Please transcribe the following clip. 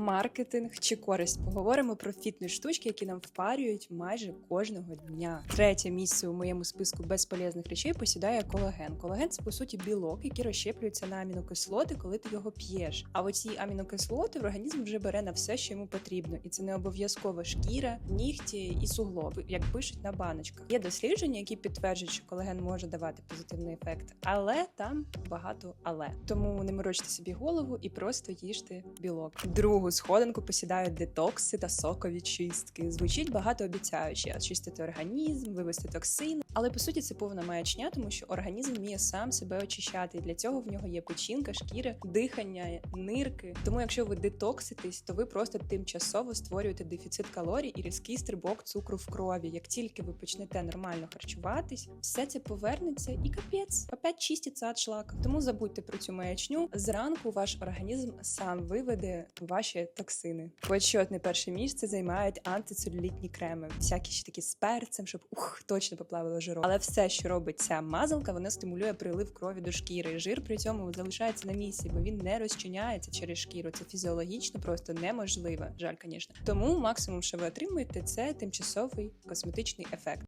Маркетинг чи користь. Поговоримо про фітнес штучки, які нам впарюють майже кожного дня. Третє місце у моєму списку безполезних речей посідає колаген. Колаген це по суті білок, який розщеплюється на амінокислоти, коли ти його п'єш. А оці амінокислоти в організм вже бере на все, що йому потрібно, і це не обов'язково шкіра, нігті і суглоби, як пишуть на баночках. Є дослідження, які підтверджують, що колаген може давати позитивний ефект, але там багато але. Тому не морочте собі голову і просто їжте білок. Другу сходинку посідають детокси та сокові чистки. Звучить багатообіцяюче, очистити організм, вивести токсини. Але по суті це повна маячня, тому що організм вміє сам себе очищати. І для цього в нього є печінка, шкіра, дихання, нирки. Тому, якщо ви детокситесь, то ви просто тимчасово створюєте дефіцит калорій і різкий стрибок цукру в крові. Як тільки ви почнете нормально харчуватись, все це повернеться і капець, опять чиститься від шлака. Тому забудьте про цю маячню. Зранку ваш організм сам виведе ваші токсини. Почетне перше місце займають антицелюлітні креми, всякі ще такі з перцем, щоб ух, точно поплавило жиром. Але все, що робить ця мазалка, вона стимулює прилив крові до шкіри. Жир при цьому залишається на місці, бо він не розчиняється через шкіру. Це фізіологічно просто неможливо. Жаль, звісно. Тому максимум, що ви отримуєте, це тимчасовий косметичний ефект.